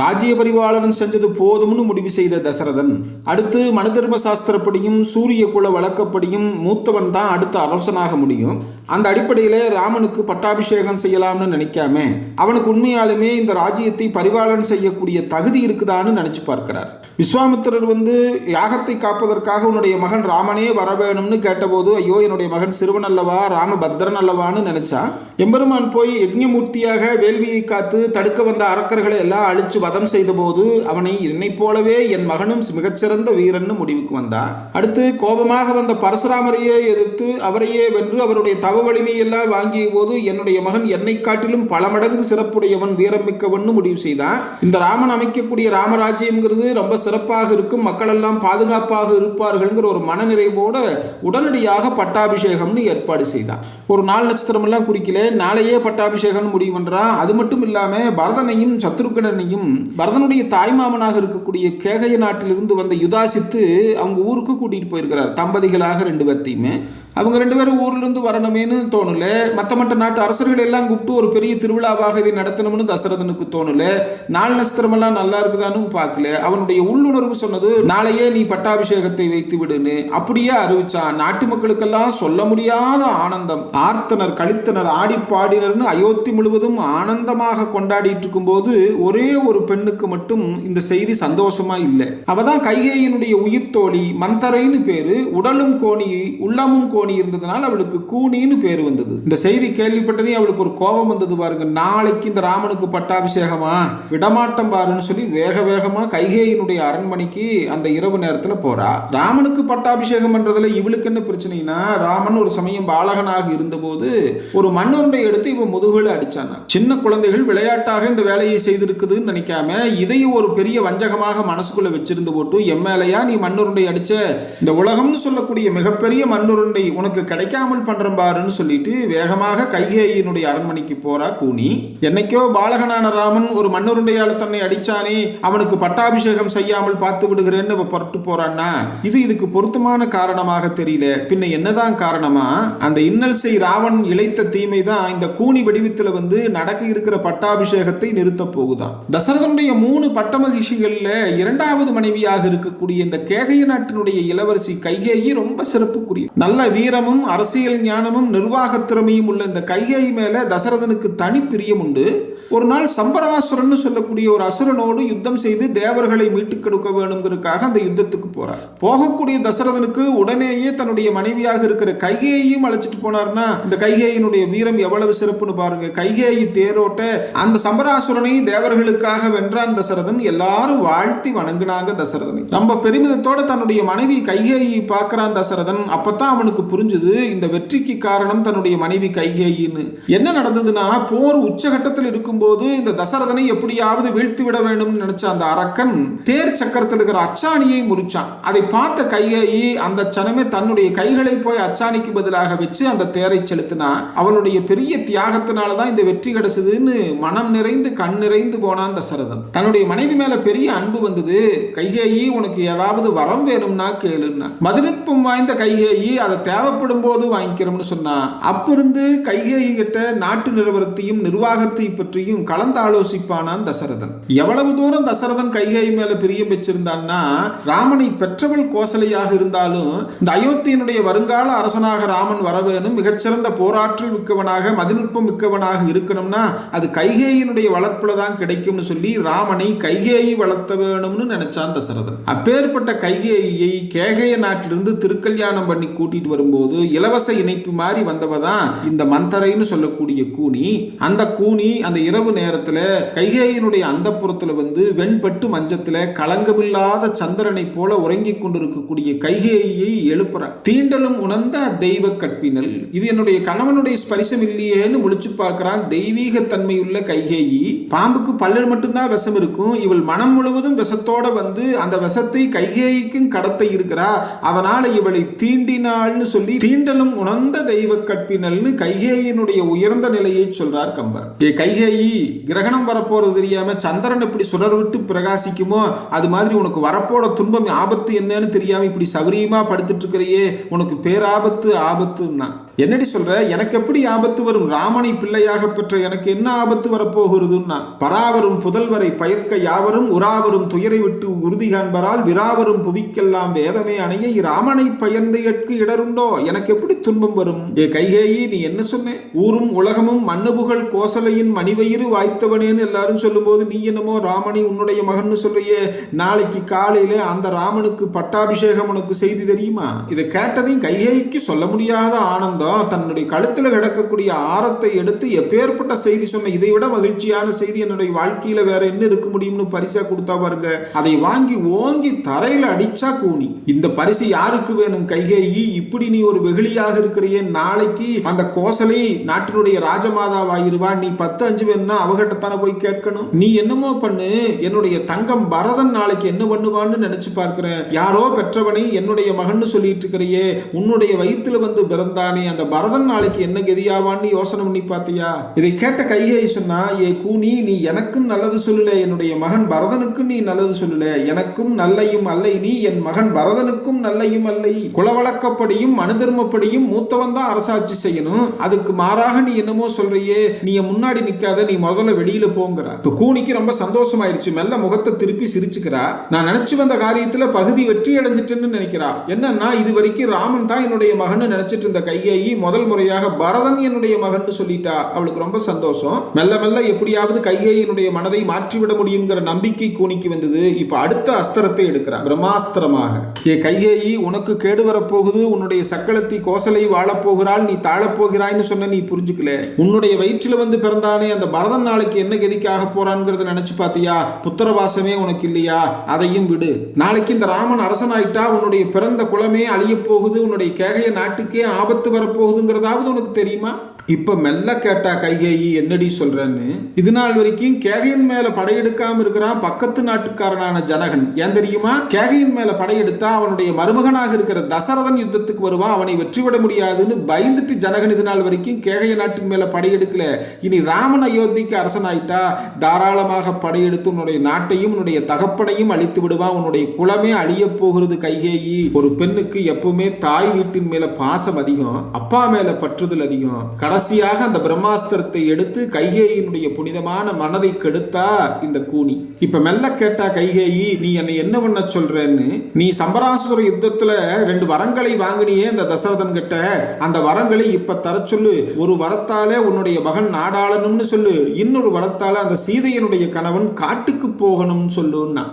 ராஜ்ய பரிபாலனம் செஞ்சது போதும்னு முடிவு செய்த தசரதன் அடுத்து மனுதர்ம சாஸ்திரப்படியும் சூரிய குல வழக்கப்படியும் மூத்தவன் தான் அடுத்த அரசனாக முடியும். அந்த அடிப்படையில் ராமனுக்கு பட்டாபிஷேகம் செய்யலாம்னு நினைக்காம அவனுக்கு உண்மையாலுமே இந்த ராஜ்யத்தை பரிபாலனம் செய்யக்கூடிய தகுதி இருக்குதான்னு நினச்சி பார்க்கிறார். விஸ்வாமித்திரர் வந்து யாகத்தை காப்பதற்காக உன்னுடைய மகன் ராமனே வர வேணும்னு கேட்டபோது ஐயோ என்னுடைய மகன் சிறுவன் அல்லவா ராம பத்ரன் அல்லவான்னு நினைச்சா எம்பெருமான் போய் யஜ்ஞமூர்த்தியாக வேள்வியை காத்து தடுக்க வந்த அரக்கர்களை எல்லாம் அழிச்சு வதம் செய்தபோது அவனை என்னைப் போலவே என் மகனும் மிகச்சிறந்த வீரன்னு முடிவுக்கு வந்தான் அடுத்து கோபமாக வந்த பரசுராமரையே எதிர்த்து அவரையே வென்று அவருடைய தவ வலிமையெல்லாம் வாங்கிய போது என்னுடைய மகன் என்னை காட்டிலும் பல மடங்கு சிறப்புடையவன் வீரம் மிக்கவன் முடிவு செய்தான் இந்த ராமன் அமைக்கக்கூடிய ராமராஜ்யம்ங்கிறது ரொம்ப சிறப்பாக இருக்கும். மக்கள் எல்லாம் பாதுகாப்பாக இருப்பார்கள்ங்கிற ஒரு மனநிறைவோட உடனடியாக பட்டாபிஷேகம்னு ஏற்பாடு செய்தான் ஒரு நாள் நட்சத்திரம் எல்லாம் குறிக்கல நாளையே பட்டாபிஷேகம் முடிவு பண்றான் அது மட்டும் இல்லாம பரதனையும் சத்ருகனனையும் பரதனுடைய தாய்மாமனாக இருக்கக்கூடிய கேகய நாட்டிலிருந்து வந்த யுதாசித்து அவங்க ஊருக்கு கூட்டிகிட்டு போயிருக்கிறார் தம்பதிகளாக ரெண்டு பேர்த்தையுமே. அவங்க ரெண்டு பேரும் ஊர்லேருந்து வரணுமேனு தோணல. மற்ற மற்ற நாட்டு அரசர்கள் எல்லாம் கூப்பிட்டு ஒரு பெரிய திருவிழாவாக இதை நடத்தணும்னு தசரதனுக்கு தோணல. நாள் நஸ்திரமெல்லாம் நல்லா இருக்குதான்னு பார்க்கல. அவனுடைய உள்ளுணர்வு சொன்னது நாளையே நீ பட்டாபிஷேகத்தை வைத்து விடுன்னு. அப்படியே அறிவிச்சான். நாட்டு மக்களுக்கெல்லாம் சொல்ல முடியாத ஆனந்தம். ஆர்த்தனர் கழித்தனர் ஆடி பாடினர்னு அயோத்தி முழுவதும் ஆனந்தமாக கொண்டாடிட்டு இருக்கும்போது ஒரே ஒரு பெண்ணுக்கு மட்டும் இந்த செய்தி சந்தோஷமா இல்லை. அவதான் கைகேயினுடைய உயிர் தோழி மந்தரைன்னு பேரு. உடலும் கோணி உள்ளமும் கோணி இருந்ததுனால அவளுக்கு கூனின்னு பேர் வந்தது. இந்த செய்தி கேள்விப்பட்டதே அவளுக்கு ஒரு கோபம் வந்தது பாருங்க. நாளைக்கு இந்த ராமனுக்கு பட்டாபிஷேகமா? விடமாட்டம் பாருன்னு சொல்லி வேக வேகமா கைகேயினுடைய அரண்மனைக்கு அந்த இரவு நேரத்துல போறா. ராமனுக்கு பட்டாபிஷேகம் பண்றதுல இவளுக்கு என்ன பிரச்சனைனா ராமன் ஒரு சமயம் பாலகனாக இருந்தபோது ஒரு மன்னருடைய எடுத்து இவன் முதுகுல அடிச்சானா சின்ன குழந்தைகள் விளையாட்டாக இந்த வேலையை செய்திருக்குதுன்னு நினைக்காம இதையும் ஒரு பெரிய வஞ்சகமாக மனசுக்குள்ள வச்சிருந்து போட்டு எம்மேலையா நீ மன்னருடைய அடிச்ச? இந்த உலகம்னு சொல்லக்கூடிய மிகப்பெரிய மண்ணுருண்டை உனக்கு கிடைக்காமல் பண்றேன் பாருன்னு சொல்லிட்டு வேகமாக கைகேயினுடைய அரண்மனைக்கு போறா கூனி. என்னைக்கோ பாலகனான ராமன் ஒரு மன்னருண்டையால தன்னை அடிச்சானே அவனுக்கு பட்டாபிஷேகம் செய்யாமல் பார்த்து விடுகிறேன்னு அவ போறான்னா? இது இதுக்கு பொருத்தமான காரணமாக தெரியல. பின்ன என்னதான் காரணமா? அந்த இன்னல் செய் ராவன் இழைத்த தீமை தான் இந்த கூனி வடிவத்தில் வந்து நடக்க இருக்கிற பட்டாபிஷேகத்தை நிறுத்த போகுதான் தசரதனுடைய மூணு பட்ட இரண்டாவது மனைவியாக இருக்கக்கூடிய இந்த கேகைய நாட்டினுடைய இளவரசி கைகேயி ரொம்ப சிறப்புக்குரிய நல்ல வீரமும் அரசியல் ஞானமும் நிர்வாக திறமையும் உள்ள இந்த கைகை மேல தசரதனுக்கு தனி பிரியம் உண்டு. ஒரு நாள் சம்பரவாசுரன் சொல்லக்கூடிய ஒரு அசுரனோடு யுத்தம் செய்து தேவர்களை மீட்டுக் கொடுக்க வேணுங்கிறதுக்காக அந்த யுத்தத்துக்கு போறார். போகக்கூடிய தசரதனுக்கு உடனேயே தன்னுடைய மனைவியாக இருக்கிற கைகேயையும் அழைச்சிட்டு போனார்னா இந்த கைகேயினுடைய வீரம் எவ்வளவு சிறப்புன்னு பாருங்க. கைகேயி தேரோட்ட அந்த சம்பராசுரனை தேவர்களுக்காக வென்றான் தசரதன். எல்லாரும் வாழ்த்தி வணங்குனாங்க தசரதனை. ரொம்ப பெருமிதத்தோட தன்னுடைய மனைவி கைகேயை பார்க்கிறான் தசரதன். அப்பதான் அவனுக்கு புரிஞ்சுது இந்த வெற்றிக்கு காரணம் தன்னுடைய மனைவி கைகேயின்னு. என்ன நடந்ததுன்னா போர் உச்சகட்டத்தில் இருக்கும்போது இந்த தசரதனை எப்படியாவது வீழ்த்தி விட வேண்டும்னு நினைச்ச அந்த அரக்கன் தேர் சக்கரத்தில் இருக்கிற அச்சாணியை முறிச்சான். அதை பார்த்த கைகேயி அந்த சனமே தன்னுடைய கைகளை போய் அச்சாணிக்கு பதிலாக வச்சு அந்த தேரை செலுத்தினா அவளுடைய பெரிய தியாகத்தினால தான் இந்த வெற்றி கிடைச்சதுன்னு மனம் நிறைந்து கண் நிறைந்து போனான் தசரதன். தன்னுடைய மனைவி மேல பெரிய அன்பு வந்தது. கைகேயி உனக்கு ஏதாவது வரம் வேணும்னா கேளுன்னா மதுநுட்பம் வாய்ந்த கைகேயி அதை தேவைப்படும் போது வாங்கிக்கிறோம்னு சொன்னா அப்பிருந்து கைகேயி கிட்ட நாட்டு நிலவரத்தையும் நிர்வாகத்தை பற்றியும் கலந்து ஆலோசிப்பானான் தசரதன். எவ்வளவு தூரம் தசரதன் கைகேயி மேல பிரியம் வச்சிருந்தான்னா ராமனை பெற்றவள் கோசலையாக இருந்தாலும் இந்த அயோத்தியனுடைய வருங்கால அரசனாக ராமன் வர வேணும் மிகச்சிறந்த போராற்றல் மிக்கவனாக மதிநுட்பம் மிக்கவனாக இருக்கணும்னா அது கைகேயினுடைய வளர்ப்புல தான் கிடைக்கும்னு சொல்லி ராமனை கைகேயி வளர்த்த வேணும்னு நினைச்சான் தசரதன். அப்பேற்பட்ட கைகேயை கேகய நாட்டிலிருந்து திருக்கல்யாணம் பண்ணி கூட்டிட்டு வரும்போது இலவச இணைப்பு மாதிரி வந்தவ தான் இந்த மந்தரைன்னு சொல்லக்கூடிய கூனி. அந்த கூனி அந்த இரவு நேரத்தில் கைகேயினுடைய அந்த வந்து வெண்பட்டு மஞ்சத்துல களங்கமில்லாத சந்திரனை போல உறங்கிக் கொண்டிருக்கக்கூடிய கைகேயை எழுப்புற தீண்டலும் உணர்ந்த தெய்வ கற்பினல். இது என்னுடைய கணவனுடைய ஸ்பரிசம் இல்லையேன்னு முழிச்சு பார்க்கிறான் தெய்வீக தன்மையுள்ள கைகேயி. பாம்புக்கு பல்லல் மட்டும்தான் விஷம் இருக்கும். இவள் மனம் முழுவதும் விஷத்தோட வந்து அந்த விஷத்தை கைகேயிக்கும் கடத்த இருக்கிறா. அதனால இவளை தீண்டினாள்னு சொல்லி தீண்டலும் உணர்ந்த தெய்வ கற்பினல்னு கைகேயினுடைய உயர்ந்த நிலையை சொல்றார் கம்பர். ஏ கைகேயி கிரகணம் வரப்போறது தெரியாம சந்திரன் இப்படி சுடர் விட்டு பிரகாசிக்குமோ? அது மாதிரி உனக்கு வரப்போட துன்பம் ஆபத்து என்னன்னு தெரியாம இப்படி சௌரியமா படுத்துட்டு இருக்கிறையே உனக்கு பேராபத்து ஆபத்துன்னா. என்னடி சொல்ற? எனக்கு எப்படி ஆபத்து வரும்? ராமனை பிள்ளையாக பெற்ற எனக்கு என்ன ஆபத்து வரப்போகிறதுன்னா? பராவரும் புதல்வரை பயிர்க்க யாவரும் உறாவரும் துயரை விட்டு உறுதி காண்பரால் விராவரும் புவிக்கெல்லாம் வேதமே அணைய ராமனை பயந்தையற்கு எட்கு இடருண்டோ? எனக்கு எப்படி துன்பம் வரும்? ஏ கைகேயி நீ என்ன சொன்ன? ஊரும் உலகமும் மண்ணுபுகள் கோசலையின் மணிவயிறு வாய்த்தவனேன்னு எல்லாரும் சொல்லும்போது நீ என்னமோ ராமனி உன்னுடைய மகன் சொல்றியே. நாளைக்கு காலையில அந்த ராமனுக்கு பட்டாபிஷேகம் உனக்கு செய்தி தெரியுமா? இதை கேட்டதையும் கைகேயிக்கு சொல்ல முடியாத ஆனந்தம் தன்னுடைய கழுத்துல கிடக்கக்கூடிய ஆரத்தை எடுத்து எப்பேற்பட்ட செய்தி சொன்ன இதை விட மகிழ்ச்சியான செய்தி என்னுடைய வாழ்க்கையில வேற என்ன இருக்க முடியும்னு பரிசா கொடுத்தா பாருங்க. அதை வாங்கி ஓங்கி தரையில அடிச்சா கூனி. இந்த பரிசு யாருக்கு வேணும் கைகேயி? இப்படி நீ ஒரு வெகுளியாக இருக்கிறியே நாளைக்கு அந்த கோசலை நாட்டினுடைய ராஜமாதாவாயிருவா நீ பத்து அஞ்சு வேணும்னா அவகிட்டத்தானே போய் கேட்கணும்? நீ என்னமோ பண்ணு என்னுடைய தங்கம் பரதன் நாளைக்கு என்ன பண்ணுவான்னு நினைச்சு பார்க்கிறேன் யாரோ பெற்றவனை என்னுடைய மகன் சொல்லிட்டு இருக்கிறியே உன்னுடைய வயித்துல வந்து பிறந்தானே அந்த பரதன் நாளைக்கு என்ன கதியாவான்னு யோசனை பண்ணி பார்த்தியா? இதை கேட்ட கையை சொன்னா ஏ கூனி நீ எனக்கும் நல்லது சொல்லல என்னுடைய மகன் பரதனுக்கும் நீ நல்லது சொல்லல. எனக்கும் நல்லையும் அல்லை நீ என் மகன் பரதனுக்கும் நல்லையும் அல்லை. குலவழக்கப்படியும் மனுதர்மப்படியும் மூத்தவன் தான் அரசாட்சி செய்யணும். அதுக்கு மாறாக நீ என்னமோ சொல்றியே நீ முன்னாடி நிக்காத நீ முதல்ல வெளியில போங்கிற. இப்ப கூனிக்கு ரொம்ப சந்தோஷமாயிருச்சு. மெல்ல முகத்தை திருப்பி சிரிச்சுக்கிறா. நான் நினைச்சு வந்த காரியத்துல பகுதி வெற்றி அடைஞ்சிட்டேன்னு நினைக்கிறா. என்னன்னா இது வரைக்கும் ராமன் தான் என்னுடைய மகன் நினைச்சிட்டு இருந்த கைகேயி முதல் முறையாக பரதன் என்னுடைய மகன் சொல்லிட்டா. அவளுக்கு ரொம்ப சந்தோஷம். மெல்ல மெல்ல எப்படியாவது கைகேயினுடைய மனதை மாற்றிவிட முடியுங்கிற நம்பிக்கை கூனிக்கு வந்தது. இப்ப அடுத்த அஸ்திரத்தை எடுக்கிறா பிரம்மாஸ்திரமாக. ஏ கைகேயி உனக்கு கேடு வரப்போகுது. உன்னுடைய சக்களத்தி கோசலை வாழப்போகிறாள் நீ தாழப்போகிறாய்னு சொன்ன நீ புரிஞ்சுக்கல. உன்னுடைய வயிற்றில் வந்து பிறந்தானே அந்த பரதன் நாளைக்கு என்ன கதிக்காக போறான்ங்கிறத நினைச்சு பார்த்தியா புத்திரவாசமே உனக்கு இல்லையா அதையும் விடு. நாளைக்கு இந்த ராமன் அரசனாயிட்டா உன்னுடைய பிறந்த குலமே அழியப் போகுது உன்னுடைய கேகைய நாட்டுக்கே ஆபத்து வரப்போகுதுங்கிறதாவது உனக்கு தெரியுமா? இப்போ மெல்ல கேட்டா கைகேயி என்னடி சொல்கிறேன்னு இது நாள் வரைக்கும் கேகையின் மேலே படையெடுக்காமல் இருக்கிறான் பக்கத்து நாட்டுக்காரனான ஜனகன். ஏன் தெரியுமா? கேகையின் மேலே படையெடுத்தா அவனுடைய மருமகனாக இருக்கிற தசரதன் யுத்தத்துக்கு வருவான். அவனை வெற்றிவிட முடியாதுன்னு பயந்துட்டு ஜனகன் இது நாள் வரைக்கும் கேகைய நாட்டின் மேலே படையெடுக்கல. இனி ராமன் அயோத்திக்கு அரசனாயிட்டா தாராளமாக படையெடுத்து உன்னுடைய நாட்டையும் உன்னுடைய தகப்பனையும் அழித்து விடுவான். உன்னுடைய குலமே அழிய போகிறது கைகேயி ஒரு பெண்ணுக்கு எப்பவுமே தாய் வீட்டின் மேல பாசம் அதிகம் அப்பா மேல பற்றுதல் அதிகம் கடைசியாக அந்த பிரம்மாஸ்திரத்தை எடுத்து கைகேயினுடைய புனிதமான மனதை கெடுத்தா இந்த கூனி. இப்ப மெல்ல கேட்டா கைகேயி நீ என்னை என்ன பண்ண சொல்றேன்னு? நீ சம்பராசுர யுத்தத்துல ரெண்டு வரங்களை வாங்கினியே இந்த தசரதன் கிட்ட. அந்த வரங்களை இப்ப தர சொல்லு. ஒரு வரத்தாலே உன்னுடைய மகன் நாடாளணும்னு சொல்லு. இன்னொரு வரத்தால அந்த சீதையனுடைய கணவன் காட்டுக்கு போகணும்னு சொல்லுன்னா.